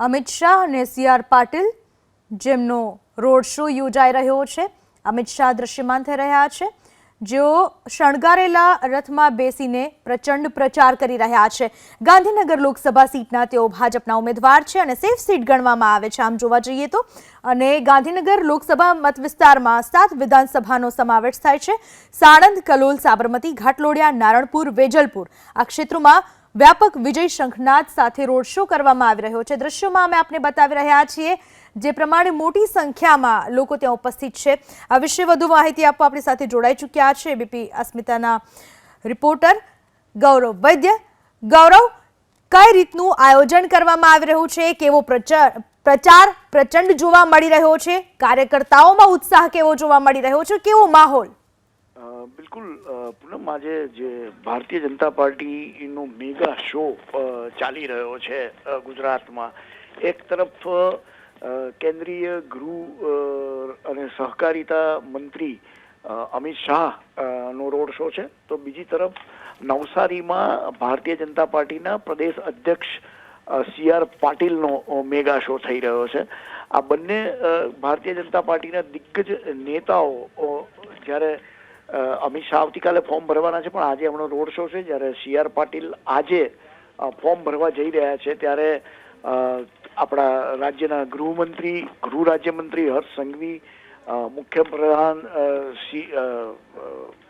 અમિત શાહ અને C R Patil, જેમનો road show યોજાઈ રહ્યો છે. અમિત શાહ દ્રશ્યમાન થઈ રહ્યા છે. જેઓ શણગારેલા રથમાં બેસીને પ્રચંડ પ્રચાર કરી રહ્યા છે. ગાંધીનગર લોકસભા સીટના તેઓ ભાજપના ઉમેદવાર છે અને સેફ સીટ ગણવામાં આવે છે. આમ જોવા જઈએ તો, અને ગાંધીનગર લોકસભા મત વિસ્તારમાં સાત વિધાનસભાનો સમાવેશ થાય છે. સાણંદ, કલોલ, સાબરમતી, ઘાટલોડિયા, નારણપુર, વેજલપુર આ ક્ષેત્રોમાં વ્યાપક વિજય શંખનાદ સાથે રોડ શો કરવામાં આવી રહ્યો છે. દ્રશ્યોમાં અમે આપને બતાવી રહ્યા છીએ જે પ્રમાણે મોટી સંખ્યામાં લોકો ત્યાં ઉપસ્થિત છે. આ વિશે વધુ માહિતી આપવા આપણી સાથે જોડાઈ ચૂક્યા છે બીપી અસ્મિતાના રિપોર્ટર ગૌરવ વૈદ્ય. ગૌરવ, કઈ રીતનું આયોજન કરવામાં આવી રહ્યું છે? કેવો પ્રચાર પ્રચાર પ્રચંડ જોવા મળી રહ્યો છે? કાર્યકર્તાઓમાં ઉત્સાહ કેવો જોવા મળી રહ્યો છે? કેવો માહોલ? બિલકુલ પૂનમ, આજે જે ભારતીય જનતા પાર્ટીનો મેગા શો ચાલી રહ્યો છે ગુજરાતમાં, એક તરફ કેન્દ્રીય ગૃહ અને સહકારિતા મંત્રી અમિત શાહ નો રોડ શો છે. તો બીજી તરફ, નવસારીમાં ભારતીય જનતા પાર્ટીના પ્રદેશ અધ્યક્ષ સી આર પાટીલનો મેગા શો થઈ રહ્યો છે. આ બંને ભારતીય જનતા પાર્ટીના દિગ્ગજ નેતાઓ જ્યારે અમિત શાહ આવતીકાલે ફોર્મ ભરવાના છે, પણ આજે એમનો રોડ શો છે, જ્યારે સી આર પાટીલ આજે ફોર્મ ભરવા જઈ રહ્યા છે, ત્યારે આપણા રાજ્યના ગૃહમંત્રી, ગૃહ રાજ્યમંત્રી હર્ષ સંઘવી મુખ્ય શ્રી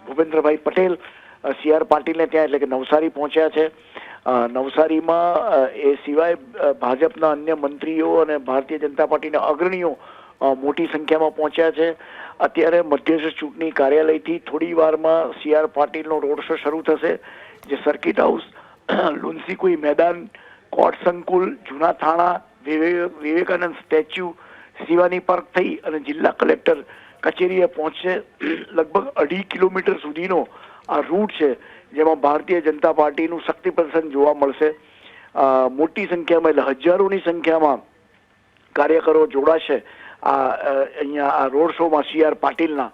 ભૂપેન્દ્રભાઈ પટેલ સી આર પાટીલને ત્યાં એટલે કે નવસારી પહોંચ્યા છે. નવસારીમાં એ સિવાય ભાજપના અન્ય મંત્રીઓ અને ભારતીય જનતા પાર્ટીના અગ્રણીઓ મોટી સંખ્યામાં પહોંચ્યા છે. અત્યારે મધ્યસ્થ ચૂંટણી કાર્યાલયથી થોડી વારમાં સી આર પાટીલનો રોડ શો શરૂ થશે, જે સર્કિટ હાઉસ લુન્સીકુઈ મેદાન કોર્ટ સંકુલ, જૂના થાણા વિવેકાનંદ સ્ટેચ્યુ, શિવાની પાર્ક થઈ અને જિલ્લા કલેક્ટર કચેરીએ પહોંચશે. લગભગ અઢી કિલોમીટર સુધીનો આ રૂટ છે, જેમાં ભારતીય જનતા પાર્ટીનું શક્તિ પ્રદર્શન જોવા મળશે. મોટી સંખ્યામાં એટલે હજારોની સંખ્યામાં કાર્યકરો જોડાશે. આ અહીંયા આ રોડ શોમાં સી આર પાટીલના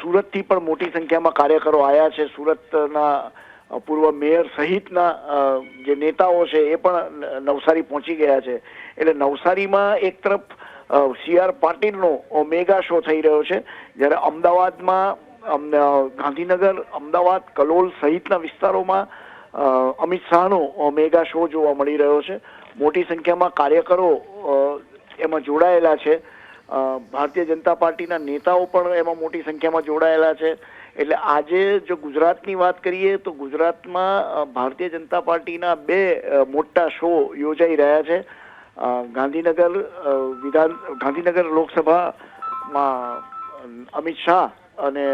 સુરતથી પણ મોટી સંખ્યામાં કાર્યકરો આવ્યા છે. સુરતના પૂર્વ મેયર સહિતના જે નેતાઓ છે એ પણ નવસારી પહોંચી ગયા છે. એટલે નવસારીમાં એક તરફ સી આર પાટીલનો મેગા શો થઈ રહ્યો છે જ્યારે અમદાવાદમાં અમ, ગાંધીનગર અમદાવાદ કલોલ સહિતના વિસ્તારોમાં અમિત શાહનો મેગા શો જોવા મળી રહ્યો છે. મોટી સંખ્યામાં કાર્યકરો એમાં જોડાયેલા છે. ભારતીય જનતા પાર્ટીના નેતાઓ પણ એમાં મોટી સંખ્યામાં જોડાયેલા છે. એટલે આજે જો ગુજરાતની વાત કરીએ તો ગુજરાતમાં ભારતીય જનતા પાર્ટીના બે મોટા શો યોજાઈ રહ્યા છે. ગાંધીનગર વિધાન, ગાંધીનગર લોકસભામાં અમિત શાહ અને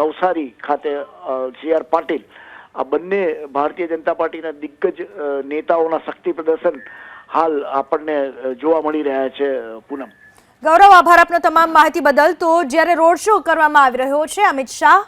નવસારી ખાતે સી આર પાટીલ આ બંને ભારતીય જનતા પાર્ટીના દિગ્ગજ નેતાઓના શક્તિ પ્રદર્શન હાલ આપણને જોવા મળી રહ્યા છે પૂનમ. ગૌરવ, આભાર આપનો તમામ માહિતી બદલ. તો જ્યારે રોડ શો કરવામાં આવી રહ્યો છે, અમિત શાહ